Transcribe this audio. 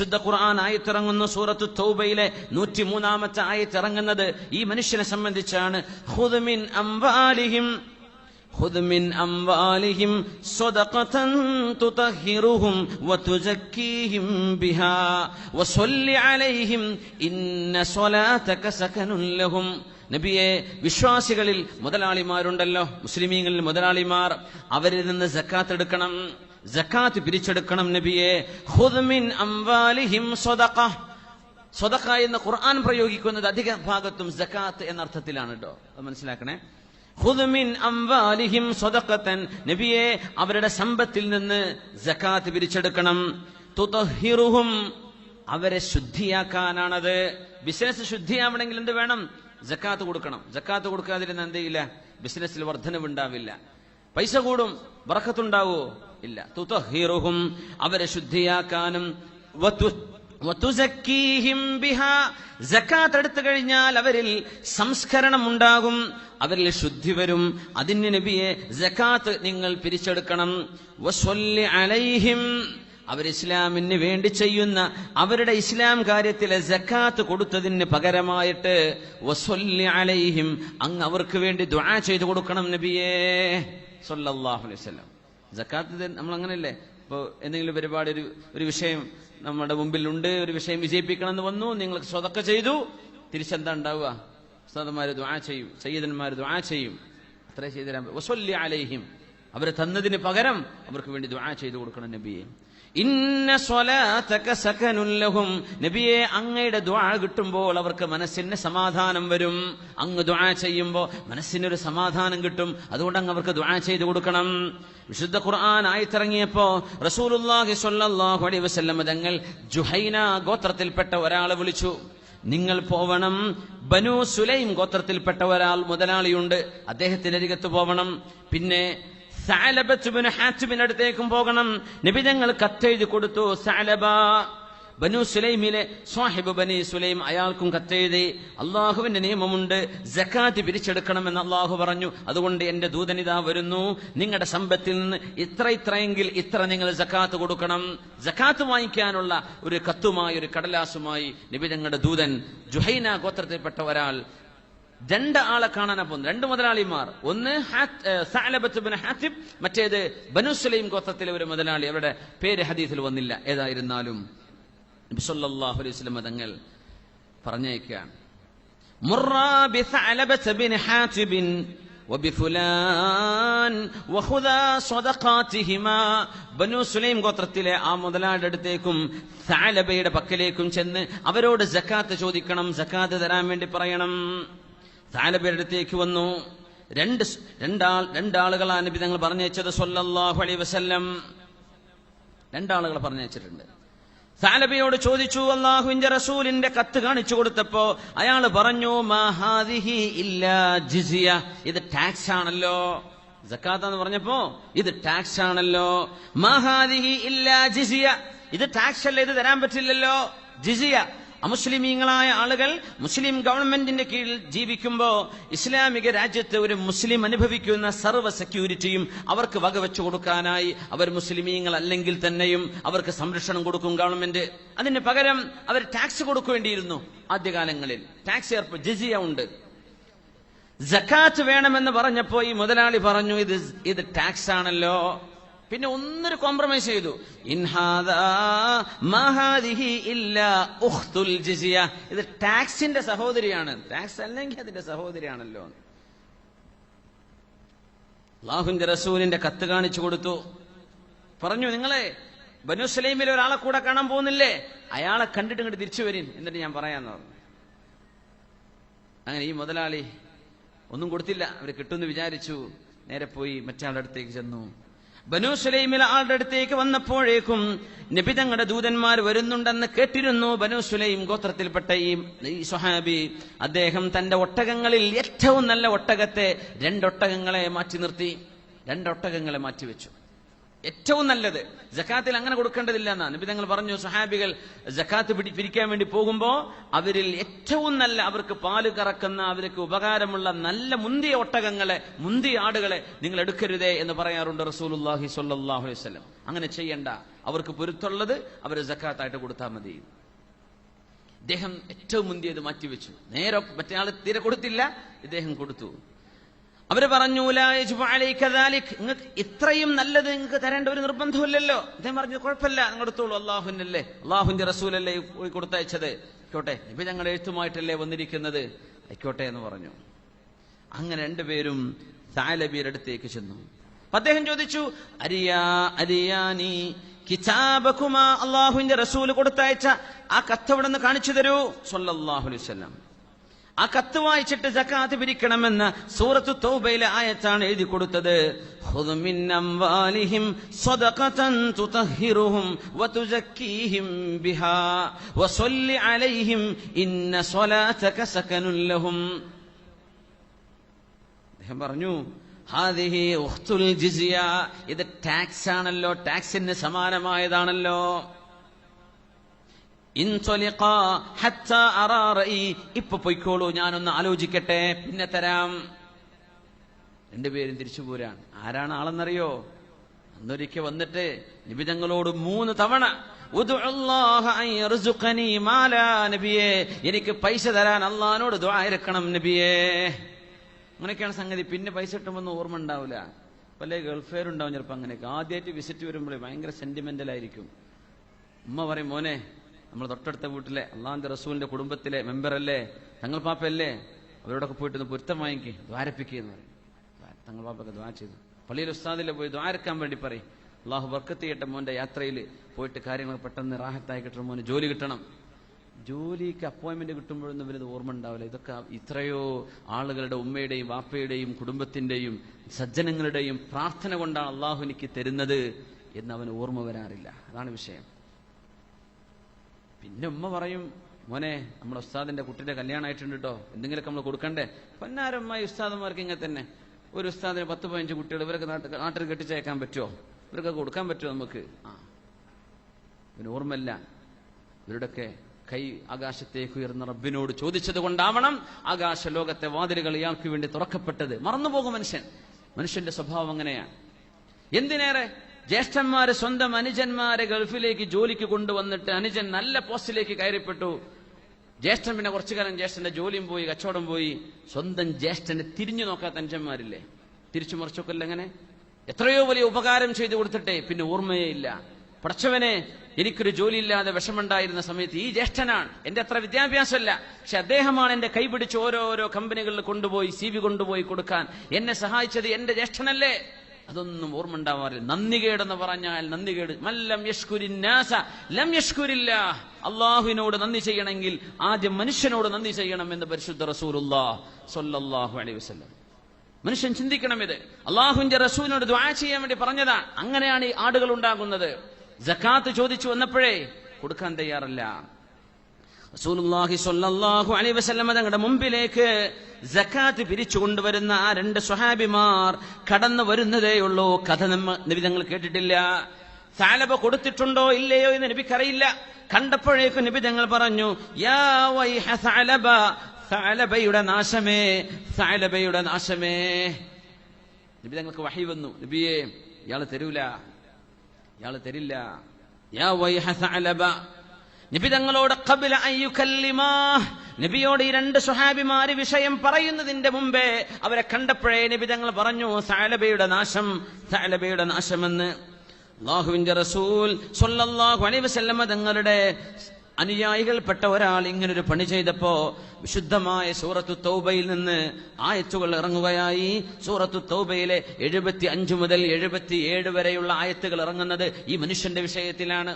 വിശുദ്ധ ഖുർആൻ ആയത്തിറങ്ങുന്നു സൂറത്തു തൗബയിലെ നൂറ്റി മൂന്നാമത്തെ ആയത്തിറങ്ങുന്നത് ഈ മനുഷ്യനെ സംബന്ധിച്ചാണ് ഹുദ്മിൻ അംവാലിഹിം خذ من أموالهم صدقة تطهرهم وتزكيهم بها وصل عليهم إن صلاتك سكن لهم നബിയെ വിശ്വാസികളിൽ മുതലാളിമാരുണ്ടല്ലോ മുസ്ലിമീങ്ങളിൽ മുതലാളിമാർ അവരിൽ നിന്ന് ജക്കാത്ത് എടുക്കണം ജക്കാത്ത് പിരിച്ചെടുക്കണം നബിയെ. അംവാലിഹിം സ്വതഖ എന്ന് ഖുർആൻ പ്രയോഗിക്കുന്നത് അധിക ഭാഗത്തും ജക്കാത്ത് എന്ന അർത്ഥത്തിലാണ് കേട്ടോ അത് മനസ്സിലാക്കണേ? അംവാലിഹിം നബിയെ അവരുടെ സമ്പത്തിൽ നിന്ന് ജക്കാത്ത് പിരിച്ചെടുക്കണം. തുതഹിറുഹും അവരെ ശുദ്ധിയാക്കാനാണത്. ബിസിനസ് ശുദ്ധിയാവണമെങ്കിൽ എന്ത് വേണം? ജക്കാത്ത് കൊടുക്കണം. ജക്കാത്ത് കൊടുക്കാതിരുന്ന എന്ത് ചെയ്യില്ല? ബിസിനസ്സിൽ വർധനവുണ്ടാവില്ല. പൈസ കൂടും വറക്കത്തുണ്ടാവോ? ഇല്ല. തുതഹിറുഹും അവരെ ശുദ്ധിയാക്കാനും. സക്കാത്ത് എടുത്തു കഴിഞ്ഞാൽ അവരിൽ സംസ്കരണം ഉണ്ടാകും അവരിൽ ശുദ്ധി വരും. അതിന് നബിയെ ജക്കാത്ത് നിങ്ങൾ പിരിച്ചെടുക്കണം. അലൈഹിം. അവർ ഇസ്ലാമിന് വേണ്ടി ചെയ്യുന്ന അവരുടെ ഇസ്ലാം കാര്യത്തിലെ ജക്കാത്ത് കൊടുത്തതിന് പകരമായിട്ട് വസ്വല്ലി അലൈഹിം. അങ്ങ് അവർക്ക് വേണ്ടി ദ്വാ ചെയ്തു കൊടുക്കണം നബിയേ. സല്ലല്ലാഹു അലൈഹി വസല്ലം. ജക്കാത്ത് നമ്മൾ അങ്ങനെയല്ലേ ഇപ്പോൾ എന്തെങ്കിലും പരിപാടി ഒരു ഒരു വിഷയം നമ്മുടെ മുമ്പിലുണ്ട് ഒരു വിഷയം വിജയിപ്പിക്കണം എന്ന് വന്നു നിങ്ങൾ സ്വതക്ക ചെയ്തു തിരിച്ചെന്താ ഉണ്ടാവുക? സ്വതന്മാർ ദ്വാ ചെയ്യും സയ്യിദന്മാർ ദ്വാ ചെയ്യും. അത്രേ ചെയ്തു തരാൻ. അലൈഹിം. അവരെ തന്നതിന് പകരം അവർക്ക് വേണ്ടി ദ്വാ ചെയ്തു കൊടുക്കണം നബിയെ. ഇന്ന സ്വലാത്തക സകനുല്ലഹും നബിയെ അങ്ങയുടെ ദുആ കിട്ടുമ്പോൾ അവർക്ക് മനസ്സിന് സമാധാനം വരും. അങ്ങ് ദുആ ചെയ്യുമ്പോൾ മനസ്സിനൊരു സമാധാനം കിട്ടും. അതുകൊണ്ട് അങ്ങ് അവർക്ക് ദുആ ചെയ്തു കൊടുക്കണം. വിശുദ്ധ ഖുർആൻ ആയിത്തിറങ്ങിയപ്പോ റസൂലുള്ളാഹി സ്വല്ലല്ലാഹു അലൈഹി വസല്ലം തങ്ങൾ ജുഹൈന ഗോത്രത്തിൽപ്പെട്ട ഒരാളെ വിളിച്ചു. നിങ്ങൾ പോവണം. ബനു സുലൈം ഗോത്രത്തിൽപ്പെട്ട ഒരാൾ മുതലാളിയുണ്ട്. അദ്ദേഹത്തിന്റെ അരികത്ത് പോവണം. പിന്നെ സാലബത്തുബിന് ഹാറ്റുബിന്റെ അടുത്തേക്കും പോകണം. നിബിതങ്ങൾ കത്തെഴുതി കൊടുത്തു സാലബ. ബനു സുലൈമിലെ സ്വാഹിബ് ബനി സുലൈം അയാൾക്കും കത്തെഴുതി അള്ളാഹുവിന്റെ നിയമമുണ്ട് ജക്കാത്ത് പിരിച്ചെടുക്കണമെന്ന് അള്ളാഹു പറഞ്ഞു. അതുകൊണ്ട് എന്റെ ദൂതനിതാ വരുന്നു. നിങ്ങളുടെ സമ്പത്തിൽ നിന്ന് ഇത്ര ഇത്രയെങ്കിൽ ഇത്ര നിങ്ങൾ ജക്കാത്ത് കൊടുക്കണം. ജക്കാത്ത് വാങ്ങിക്കാനുള്ള ഒരു കത്തുമായി ഒരു കടലാസുമായി നിബിതങ്ങളുടെ ദൂതൻ ജുഹൈന ഗോത്രത്തിൽപ്പെട്ട ഒരാൾ രണ്ട് ആളെ കാണാനാ പോകുന്നത് രണ്ട് മുതലാളിമാർ ഒന്ന് ഹാത്ത്- ഏ, സഅലബത്ത് ബിൻ ഹാത്തിബ് മറ്റേത് ബനു സുലൈം ഗോത്രത്തിലെ ഒരു മുതലാളി അവരുടെ പേര് ഹദീസിൽ വന്നില്ല ഏതായിരുന്നാലും നബി സല്ലല്ലാഹു അലൈഹി വസല്ലം തങ്ങൾ പറഞ്ഞേക്കാണ് മുറാ ബിസഅലബത്ത് ബിൻ ഹാത്തിബിൻ وبفلان وخذا صدقاتهما ബനു സുലൈം ഗോത്രത്തിലെ ആ മുതലാളിയുടെ അടുത്തേക്കും സാലബയുടെ പക്കലേക്കും ചെന്ന് അവരോട് ജക്കാത്ത് ചോദിക്കണം ജക്കാത്ത് തരാൻ വേണ്ടി പറയണം സാലബയുടെ അടുത്തേക്ക് വന്നു. രണ്ട് രണ്ടാൾ രണ്ടാളുകളാണ് നബി തങ്ങൾ പറഞ്ഞയച്ചത് സൊല്ലാഹു അലൈ വസല്ലം. രണ്ടാളുകൾ പറഞ്ഞയച്ചിട്ടുണ്ട്. താലബിയോട് ചോദിച്ചു അള്ളാഹുവിന്റെ റസൂലിന്റെ കത്ത് കാണിച്ചു കൊടുത്തപ്പോ അയാൾ പറഞ്ഞു മാഹാദിഹി ഇല്ല ജിസിയ. ഇത് ടാക്സ് ആണല്ലോ. ജക്കാത്ത എന്ന് പറഞ്ഞപ്പോ ഇത് ടാക്സ് ആണല്ലോ. മഹാദിഹി ഇല്ല ജിസിയ. ഇത് ടാക്സ് അല്ല ഇത് തരാൻ പറ്റില്ലല്ലോ. ജിസിയ അമുസ്ലിമീങ്ങളായ ആളുകൾ മുസ്ലിം ഗവൺമെന്റിന്റെ കീഴിൽ ജീവിക്കുമ്പോൾ ഇസ്ലാമിക രാജ്യത്ത് ഒരു മുസ്ലിം അനുഭവിക്കുന്ന സർവ സെക്യൂരിറ്റിയും അവർക്ക് വകവെച്ചു കൊടുക്കാനായി അവർ മുസ്ലിമീങ്ങൾ അല്ലെങ്കിൽ തന്നെയും അവർക്ക് സംരക്ഷണം കൊടുക്കും ഗവൺമെന്റ്. അതിന് പകരം അവർ ടാക്സ് കൊടുക്കേണ്ടിയിരുന്നു ആദ്യകാലങ്ങളിൽ. ടാക്സ് ഏർപ്പ് ജിസിയ ഉണ്ട്. ജക്കാത്ത് വേണമെന്ന് പറഞ്ഞപ്പോ ഈ മുതലാളി പറഞ്ഞു ഇത് ഇത് ടാക്സ് ആണല്ലോ പിന്നെ ഒന്നൊരു കോംപ്രമൈസ് ചെയ്തു. ഇത് ടാക്സിന്റെ സഹോദരിയാണ്. ടാക്സ് അല്ലെങ്കിൽ അതിന്റെ സഹോദരിയാണല്ലോ. അള്ളാഹുന്റെ റസൂലിന്റെ കത്ത് കാണിച്ചു കൊടുത്തു. പറഞ്ഞു നിങ്ങളെ ബനുസലൈമിൽ ഒരാളെ കൂടെ കാണാൻ പോകുന്നില്ലേ? അയാളെ കണ്ടിട്ട് ഇങ്ങോട്ട് തിരിച്ചു വരും എന്നിട്ട് ഞാൻ പറയാന്ന് പറഞ്ഞു. അങ്ങനെ ഈ മുതലാളി ഒന്നും കൊടുത്തില്ല. അവർ കിട്ടുമെന്ന് വിചാരിച്ചു. നേരെ പോയി മറ്റാളുടെ അടുത്തേക്ക് ചെന്നു. ബനു സുലൈമിലെ ആളുടെ അടുത്തേക്ക് വന്നപ്പോഴേക്കും നബി തങ്ങളുടെ ദൂതന്മാർ വരുന്നുണ്ടെന്ന് കേട്ടിരുന്നു ബനു സുലൈം ഗോത്രത്തിൽപ്പെട്ട ഈ സുഹാബി അദ്ദേഹം തന്റെ ഒട്ടകങ്ങളിൽ ഏറ്റവും നല്ല ഒട്ടകത്തെ രണ്ടൊട്ടകങ്ങളെ മാറ്റി നിർത്തി. രണ്ടൊട്ടകങ്ങളെ മാറ്റിവെച്ചു. ഏറ്റവും നല്ലത്. ജക്കാത്തിൽ അങ്ങനെ കൊടുക്കേണ്ടതില്ല എന്നാ നബി തങ്ങൾ പറഞ്ഞു സഹാബികൾ ജക്കാത്ത് പിടി പിരിക്കാൻ വേണ്ടി പോകുമ്പോൾ അവരിൽ ഏറ്റവും നല്ല അവർക്ക് പാൽ കറക്കുന്ന അവർക്ക് ഉപകാരമുള്ള നല്ല മുന്തിയ ഒട്ടകങ്ങളെ മുന്തിയ ആടുകളെ നിങ്ങൾ എടുക്കരുതേ എന്ന് പറയാറുണ്ട് റസൂലുള്ളാഹി സ്വല്ലല്ലാഹു അലൈഹി വസല്ലം. അങ്ങനെ ചെയ്യണ്ട. അവർക്ക് പൊരുത്തുള്ളത് അവർ ജക്കാത്തായിട്ട് കൊടുത്താൽ മതി. ഇദ്ദേഹം ഏറ്റവും മുന്തിയത് മാറ്റിവെച്ചു. നേരെ മറ്റേ ആൾ തീരെ കൊടുത്തില്ല ഇദ്ദേഹം കൊടുത്തു. അവർ പറഞ്ഞു. നിങ്ങൾക്ക് ഇത്രയും നല്ലത് നിങ്ങൾക്ക് തരേണ്ട ഒരു നിർബന്ധമില്ലല്ലോ അദ്ദേഹം പറഞ്ഞു കുഴപ്പമില്ല നിങ്ങൾ എടുത്തോളൂ. അള്ളാഹുനല്ലേ അള്ളാഹുന്റെ റസൂലല്ലേ കൊടുത്തയച്ചത്. ആയിക്കോട്ടെ ഇപ്പൊ ഞങ്ങൾ എഴുത്തുമായിട്ടല്ലേ വന്നിരിക്കുന്നത്? ആയിക്കോട്ടെ എന്ന് പറഞ്ഞു. അങ്ങനെ രണ്ടുപേരും സാലബിയുടെ അടുത്തേക്ക് ചെന്നു. അദ്ദേഹം ചോദിച്ചു അരിയാ അരിയാനി കിതാബക്കുമാ അള്ളാഹുവിന്റെ റസൂൽ കൊടുത്തയച്ച ആ കത്ത് അവിടെ നിന്ന് കാണിച്ചു തരൂ? വസല്ലം. ആ കത്ത് വായിച്ചിട്ട് ജക്കാത്ത് പിരിക്കണമെന്ന് സൂറത്തു തൗബയിലെ ആയത്താണ് എഴുതി കൊടുത്തത്. പറഞ്ഞു ഇത് ടാക്സ് ആണല്ലോ ടാക്സിന് സമാനമായതാണല്ലോ. ഇപ്പൊ പൊയ്ക്കോളൂ ഞാനൊന്ന് ആലോചിക്കട്ടെ. പിന്നെ തരാം. രണ്ടുപേരും തിരിച്ചു പോരാൻ ആരാണ് ആളെന്നറിയോ? അന്നൊരിക്കൽ വന്നിട്ട് നിബിതങ്ങളോട് മൂന്ന് തവണ യർസുഖനി എനിക്ക് പൈസ തരാൻ അള്ളഹാനോട് ദുആ നബിയെ നബിയേ. അങ്ങനെയൊക്കെയാണ് സംഗതി. പിന്നെ പൈസ കിട്ടുമെന്ന് ഓർമ്മ ഉണ്ടാവില്ല പല ഗൾഫെയർ ഉണ്ടാവും ചിലപ്പോൾ അങ്ങനെയൊക്കെ. ആദ്യമായിട്ട് വിസിറ്റ് വരുമ്പോഴേ ഭയങ്കര സെന്റിമെന്റൽ ആയിരിക്കും. ഉമ്മ പറയും മോനെ നമ്മൾ തൊട്ടടുത്ത വീട്ടിലെ അള്ളാന്റെ റസൂലിന്റെ കുടുംബത്തിലെ മെമ്പറല്ലേ തങ്ങൾ പാപ്പയല്ലേ അവരോടൊക്കെ പോയിട്ട് പൊരുത്തം ദ്വാരപ്പിക്കുകയെന്ന് പറയും. തങ്ങൾ പാപ്പൊക്കെ ദ്വാ ചെയ്തു. പള്ളിയിൽ ഉസ്താദിലെ പോയി ദ്വാരക്കാൻ വേണ്ടി പറയും. അള്ളാഹു ബർക്കത്ത് ചെയ്യട്ടെ മോന്റെ യാത്രയിൽ പോയിട്ട് കാര്യങ്ങൾ പെട്ടെന്ന് റാഹത്തായി കിട്ടണം മോന് ജോലി കിട്ടണം. ജോലിക്ക് അപ്പോയിന്റ്മെന്റ് കിട്ടുമ്പോഴൊന്നും ഇവരത് ഓർമ്മ ഉണ്ടാവില്ല. ഇതൊക്കെ ഇത്രയോ ആളുകളുടെ ഉമ്മയുടെയും വാപ്പയുടെയും കുടുംബത്തിന്റെയും സജ്ജനങ്ങളുടെയും പ്രാർത്ഥന കൊണ്ടാണ് അള്ളാഹു എനിക്ക് തരുന്നത് എന്ന് അവന് ഓർമ്മ വരാറില്ല. അതാണ് വിഷയം. പിന്നെ ഉമ്മ പറയും മോനെ നമ്മുടെ ഉസ്താദിന്റെ കുട്ടിയുടെ കല്യാണമായിട്ടുണ്ട് കേട്ടോ എന്തെങ്കിലുമൊക്കെ നമ്മൾ കൊടുക്കണ്ടേ? പൊന്നാരമ്മായി ഉസ്താദന്മാർക്ക് ഇങ്ങനെ തന്നെ. ഒരു ഉസ്താദിന് പത്ത് പതിനഞ്ച് കുട്ടികൾ ഇവരൊക്കെ നാട്ടിൽ നാട്ടിൽ കെട്ടിച്ചയക്കാൻ പറ്റുമോ ഇവരൊക്കെ കൊടുക്കാൻ പറ്റുമോ നമുക്ക്? ആ. പിന്നെ ഓർമ്മയില്ല. ഇവരുടെയൊക്കെ കൈ ആകാശത്തേക്ക് ഉയർന്ന റബ്ബിനോട് ചോദിച്ചത് കൊണ്ടാവണം ആകാശ ലോകത്തെ വാതിലുകൾ ഇയാൾക്ക് വേണ്ടി തുറക്കപ്പെട്ടത്. മറന്നുപോകും മനുഷ്യൻ. മനുഷ്യന്റെ സ്വഭാവം അങ്ങനെയാണ്. എന്തിനേറെ? ജ്യേഷ്ഠന്മാര് സ്വന്തം അനുജന്മാരെ ഗൾഫിലേക്ക് ജോലിക്ക് കൊണ്ടുവന്നിട്ട് അനുജൻ നല്ല പോസ്റ്റിലേക്ക് കയറിപ്പെട്ടു. ജ്യേഷ്ഠൻ പിന്നെ കുറച്ചു കാലം ജ്യേഷ്ഠന്റെ ജോലിയും പോയി കച്ചവടം പോയി. സ്വന്തം ജ്യേഷ്ഠനെ തിരിഞ്ഞു നോക്കാത്ത അനുജന്മാരില്ലേ? തിരിച്ചു മറിച്ചൊക്കെ അങ്ങനെ? എത്രയോ വലിയ ഉപകാരം ചെയ്തു കൊടുത്തിട്ടെ പിന്നെ ഓർമ്മയേ ഇല്ല. പടച്ചവനെ എനിക്കൊരു ജോലിയില്ലാതെ വിഷമുണ്ടായിരുന്ന സമയത്ത് ഈ ജ്യേഷ്ഠനാണ്. എന്റെ അത്ര വിദ്യാഭ്യാസമല്ല. പക്ഷെ അദ്ദേഹമാണ് എന്റെ കൈപിടിച്ച് ഓരോരോ കമ്പനികളിൽ കൊണ്ടുപോയി സി കൊണ്ടുപോയി കൊടുക്കാൻ. എന്നെ സഹായിച്ചത് എന്റെ ജ്യേഷ്ഠനല്ലേ? അതൊന്നും ഓർമ്മ ഉണ്ടാവാറില്ല നന്ദികേടെന്ന് പറഞ്ഞാൽ നന്ദികേട്. മല്ലം യഷ്കുരിന്നാസ ലം യഷ്കുരില്ല. അള്ളാഹുവിനോട് നന്ദി ചെയ്യണമെങ്കിൽ ആദ്യം മനുഷ്യനോട് നന്ദി ചെയ്യണം എന്ന് പരിശുദ്ധ റസൂലുല്ലാ അലൈഹി വസല്ലം. മനുഷ്യൻ ചിന്തിക്കണം ഇത്. അള്ളാഹുവിന്റെ റസൂലിനോട് ദ്വാ ചെയ്യാൻ വേണ്ടി പറഞ്ഞതാണ് അങ്ങനെയാണ് ഈ ആടുകൾ ഉണ്ടാകുന്നത്. ജക്കാത്ത് ചോദിച്ചു വന്നപ്പോഴേ കൊടുക്കാൻ തയ്യാറല്ല. റസൂലുള്ളാഹി സ്വല്ലല്ലാഹു അലൈഹി വസല്ലമ തങ്ങളുടെ മുമ്പിലേക്ക് സക്കാത്ത് പിരിച്ചു കൊണ്ടുവരുന്ന ആ രണ്ട് സ്വഹാബിമാർ കടന്നു വരുന്നതേയുള്ളൂ കഥ നമ്മ നബി തങ്ങൾ കേട്ടിട്ടില്ല. സാലബ കൊടുത്തിട്ടുണ്ടോ ഇല്ലയോ എന്ന് നബിക്കറിയില്ല. കണ്ടപ്പോഴേക്കും നബി തങ്ങൾ പറഞ്ഞു യാ വൈഹ സാലബ സാലബയുടെ നാശമേ സാലബയുടെ നാശമേ. നബി തങ്ങൾക്ക് വഹി വന്നു. നബിയെ ഇയാൾ തരൂല ഇയാൾ തരില്ല. യാ വൈഹ സാലബ നബി തങ്ങളോട് ഖബല അയ്യുക്കല്ലിമാ നബിയോട് ഈ രണ്ട് സുഹാബിമാര് വിഷയം പറയുന്നതിന്റെ മുമ്പേ അവരെ കണ്ടപ്പോഴേ നബി തങ്ങൾ പറഞ്ഞു സാലബയുടെ നാശം സാലബയുടെ നാശമെന്ന്. അള്ളാഹുവിന്റെ റസൂൽ സൊല്ലാഹു അലൈഹി വസല്ലമ തങ്ങളുടെ അനുയായികൾപ്പെട്ട ഒരാൾ ഇങ്ങനൊരു പണി ചെയ്തപ്പോ വിശുദ്ധമായ സൂറത്തു തൗബയിൽ നിന്ന് ആയത്തുകൾ ഇറങ്ങുകയായി. സൂറത്തു തൗബയിലെ എഴുപത്തി അഞ്ചു മുതൽ എഴുപത്തി ഏഴ് വരെയുള്ള ആയത്തുകൾ ഇറങ്ങുന്നത് ഈ മനുഷ്യന്റെ വിഷയത്തിലാണ്.